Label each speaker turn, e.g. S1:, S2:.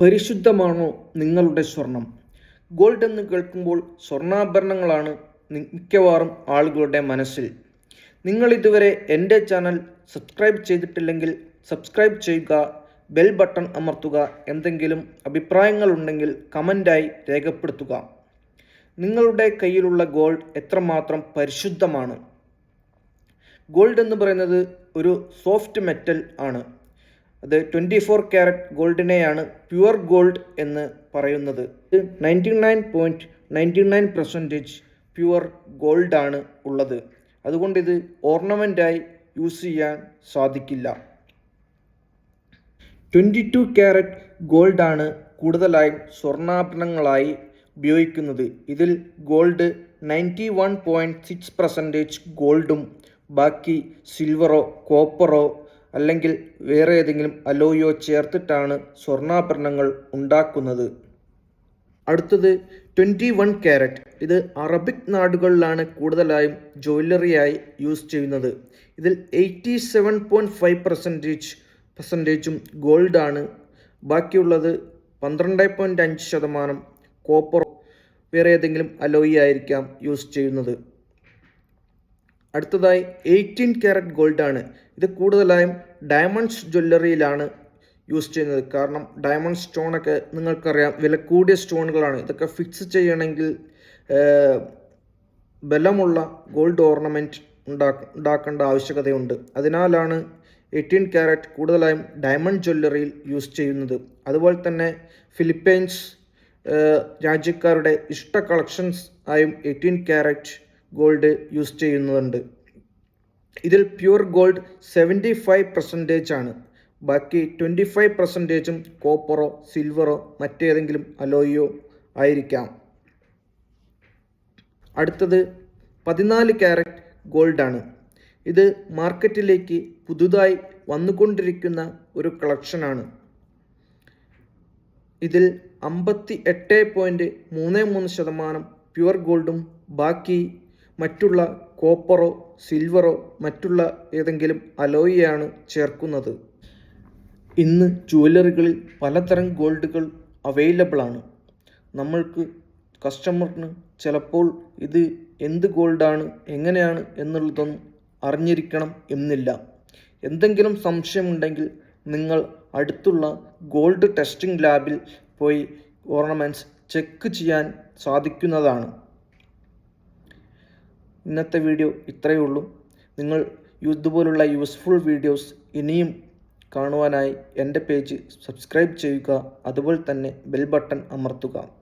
S1: പരിശുദ്ധമാണോ നിങ്ങളുടെ സ്വർണം? ഗോൾഡ് എന്ന് കേൾക്കുമ്പോൾ സ്വർണാഭരണങ്ങളാണ് മിക്കവാറും ആളുകളുടെ മനസ്സിൽ. നിങ്ങൾ ഇതുവരെ എന്റെ ചാനൽ സബ്സ്ക്രൈബ് ചെയ്തിട്ടില്ലെങ്കിൽ സബ്സ്ക്രൈബ് ചെയ്യുക ബെൽ ബട്ടൺ അമർത്തുക എന്തെങ്കിലും അഭിപ്രായങ്ങളുണ്ടെങ്കിൽ കമന്റായി രേഖപ്പെടുത്തുക. നിങ്ങളുടെ കയ്യിലുള്ള ഗോൾഡ് എത്രമാത്രം പരിശുദ്ധമാണ്? ഗോൾഡ് എന്ന് പറയുന്നത് ഒരു സോഫ്റ്റ് മെറ്റൽ ആണ്. അത് ട്വന്റി ഫോർ ക്യാരറ്റ് ഗോൾഡിനെയാണ് പ്യുവർ ഗോൾഡ് എന്ന് പറയുന്നത്. Ninety nine point ninety nine percentage pure ഗോൾഡാണ് ഉള്ളത്. അതുകൊണ്ട് ഇത് ഓർണമെന്റായി യൂസ് ചെയ്യാൻ സാധിക്കില്ല. ട്വന്റി ടു ക്യാരറ്റ് ഗോൾഡാണ് കൂടുതലായും സ്വർണാഭരണങ്ങളായി ഉപയോഗിക്കുന്നത്. ഇതിൽ gold ninety one point six percentage ഗോൾഡും ബാക്കി സിൽവറോ കോപ്പറോ അല്ലെങ്കിൽ വേറെ ഏതെങ്കിലും അലോയോ ചേർത്തിട്ടാണ് സ്വർണാഭരണങ്ങൾ ഉണ്ടാക്കുന്നത്. അടുത്തത് ട്വന്റി വൺ ക്യാരറ്റ് ഇത് അറബിക് നാടുകളിലാണ് കൂടുതലായും ജ്വല്ലറിയായി യൂസ് ചെയ്യുന്നത്. ഇതിൽ eighty seven point five percentage പെർസെന്റേജും ഗോൾഡാണ്. ബാക്കിയുള്ളത് പന്ത്രണ്ട് പോയിന്റ് അഞ്ച് ശതമാനം കോപ്പർ വേറെ ഏതെങ്കിലും അലോയി ആയിരിക്കാം യൂസ് ചെയ്യുന്നത്. അടുത്തതായി എയ്റ്റീൻ ക്യാരറ്റ് ഗോൾഡാണ് ഇത് കൂടുതലായും ഡയമണ്ട്സ് ജ്വല്ലറിയിലാണ് യൂസ് ചെയ്യുന്നത്. കാരണം ഡയമണ്ട് സ്റ്റോണൊക്കെ നിങ്ങൾക്കറിയാം വില കൂടിയ സ്റ്റോണുകളാണ് ഇതൊക്കെ ഫിക്സ് ചെയ്യണമെങ്കിൽ ബലമുള്ള ഗോൾഡ് ഓർണമെന്റ് ഉണ്ടാക്ക ഉണ്ടാക്കേണ്ട ആവശ്യകതയുണ്ട്. അതിനാലാണ് എയ്റ്റീൻ ക്യാരറ്റ് കൂടുതലായും ഡയമണ്ട് ജ്വല്ലറിയിൽ യൂസ് ചെയ്യുന്നത്. അതുപോലെ തന്നെ ഫിലിപ്പൈൻസ് രാജ്യക്കാരുടെ ഇഷ്ട കളക്ഷൻസ് ആയും എയ്റ്റീൻ ക്യാരറ്റ് ഗോൾഡ് യൂസ് ചെയ്യുന്നുണ്ട്. ഇതിൽ pure gold seventy five percentage ആണ്. ബാക്കി ട്വന്റി ഫൈവ് പെർസെന്റേജും കോപ്പറോ സിൽവറോ മറ്റേതെങ്കിലും അലോയോ ആയിരിക്കാം. അടുത്തത് പതിനാല് ക്യാരറ്റ് ഗോൾഡാണ് ഇത് മാർക്കറ്റിലേക്ക് പുതുതായി വന്നുകൊണ്ടിരിക്കുന്ന ഒരു കളക്ഷനാണ് ഇതിൽ അമ്പത്തി എട്ട് പോയിന്റ് മൂന്ന് മൂന്ന് ശതമാനം പ്യുവർ ഗോൾഡും ബാക്കി മറ്റുള്ള കോപ്പറോ സിൽവറോ മറ്റുള്ള ഏതെങ്കിലും അലോയിയാണ് ചേർക്കുന്നത്. ഇന്ന് ജുവല്ലറികളിൽ പലതരം ഗോൾഡുകൾ അവൈലബിൾ ആണ് നമ്മൾക്ക് കസ്റ്റമറിന് ചിലപ്പോൾ ഇത് എന്ത് ഗോൾഡാണ് എങ്ങനെയാണ് എന്നുള്ളതൊന്നും അറിഞ്ഞിരിക്കണം എന്നില്ല. എന്തെങ്കിലും സംശയമുണ്ടെങ്കിൽ നിങ്ങൾ അടുത്തുള്ള ഗോൾഡ് ടെസ്റ്റിംഗ് ലാബിൽ പോയി ഓർണമെന്റ്സ് ചെക്ക് ചെയ്യാൻ സാധിക്കുന്നതാണ്. ഇന്നത്തെ വീഡിയോ ഇത്രയേ ഉള്ളൂ. നിങ്ങൾ ഇതുപോലുള്ള യൂസ്ഫുൾ വീഡിയോസ് ഇനിയും കാണുവാനായി എന്റെ പേജ് സബ്സ്ക്രൈബ് ചെയ്യുക. അതുപോലെ തന്നെ ബെൽ ബട്ടൺ അമർത്തുക.